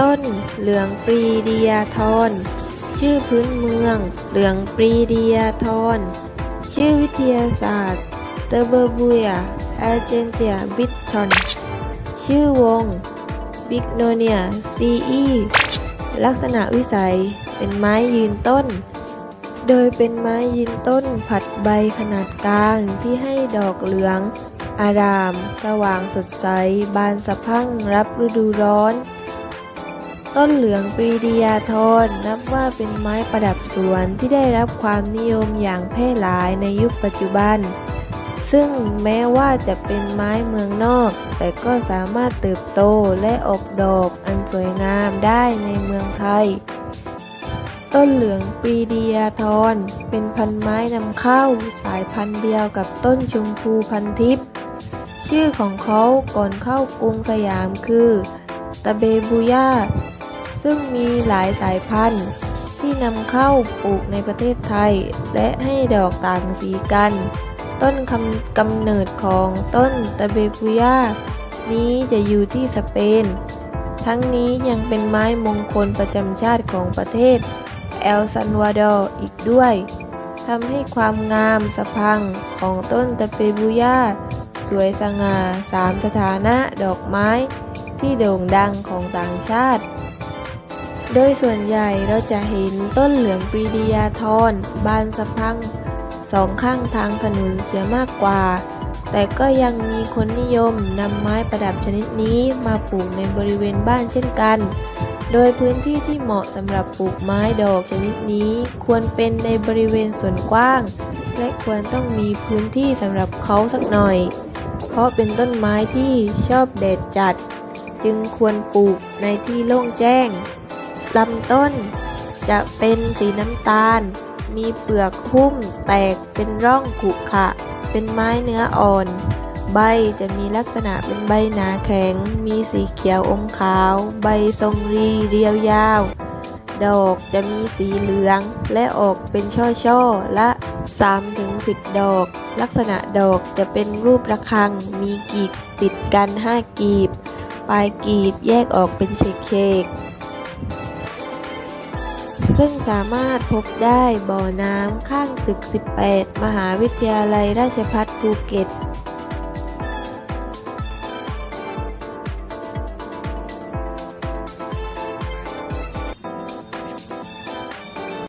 ต้นเหลืองปรีดียาทรชื่อพื้นเมือง เหลืองปรีดียาทรชื่อวิทยาศาสตร์ เตอร์เบอร์บุยาแอเจนเตียบิททอนชื่อวง บิกโนเนียซีอีลักษณะวิสัยเป็นไม้ยืนต้น โดยเป็นไม้ยืนต้นผัดใบขนาดกลางที่ให้ดอกเหลือง อาราม สว่างสดใส บานสะพั่งรับฤดูร้อน ต้นเหลืองปรีดียาทรนับว่าเป็นไม้ประดับสวนที่ได้รับความนิยมอย่างแพร่หลายในยุคปัจจุบัน ซึ่งแม้ว่าจะเป็นไม้เมืองนอก แต่ก็สามารถเติบโตและออกดอกอันสวยงามได้ในเมืองไทย ต้นเหลืองปรีดียาทรเป็นพันไม้นำเข้าสายพันธุ์เดียวกับต้นชมพูพันทิพย์ชื่อของเขาก่อนเข้ากรุงสยามคือตะเบบูย่า ซึ่งมีหลายสายพันธุ์ ที่นำเข้าปลูกในประเทศไทย และให้ดอกต่างสีกัน ต้นคำกำเนิดของต้นตะเบบูย่านี้จะอยู่ที่สเปน ทั้งนี้ยังเป็นไม้มงคลประจำชาติของประเทศเอลซันวาดอร์อีกด้วยทำให้ความงามสะพังของต้นตะเปบูย่าสวยสง่าสามสถานะดอกไม้ที่โด่งดังของต่างชาติ โดยส่วนใหญ่เราจะเห็นต้นเหลืองปรีดียาทรบานสะพังสองข้างทางถนนเสียมากกว่า แต่ก็ยังมีคนนิยมนำไม้ประดับชนิดนี้มาปลูกในบริเวณบ้านเช่นกัน โดยพื้นที่ที่เหมาะสำหรับปลูกไม้ดอกชนิดนี้ควรเป็นในบริเวณส่วนกว้าง และควรต้องมีพื้นที่สำหรับเขาสักหน่อย เพราะเป็นต้นไม้ที่ชอบแดดจัด จึงควรปลูกในที่โล่งแจ้ง ลำต้น จะเป็นสีน้ำตาล มีเปลือกหุ้มแตกเป็นร่องขรุขระเป็นไม้เนื้ออ่อน ใบจะมีลักษณะเป็นใบหนาแข็ง มีสีเขียวอมขาว ใบทรงรีเรียวยาว ดอกจะมีสีเหลือง และออกเป็นช่อๆ ละ3-10 ดอก ลักษณะดอกจะเป็นรูประฆัง มีกีบติดกัน 5 กีบ ปลายกีบแยกออกเป็นเฉกๆ ซึ่งสามารถพบได้บ่อน้ำข้างตึก 18 มหาวิทยาลัยราชภัฏภูเก็ต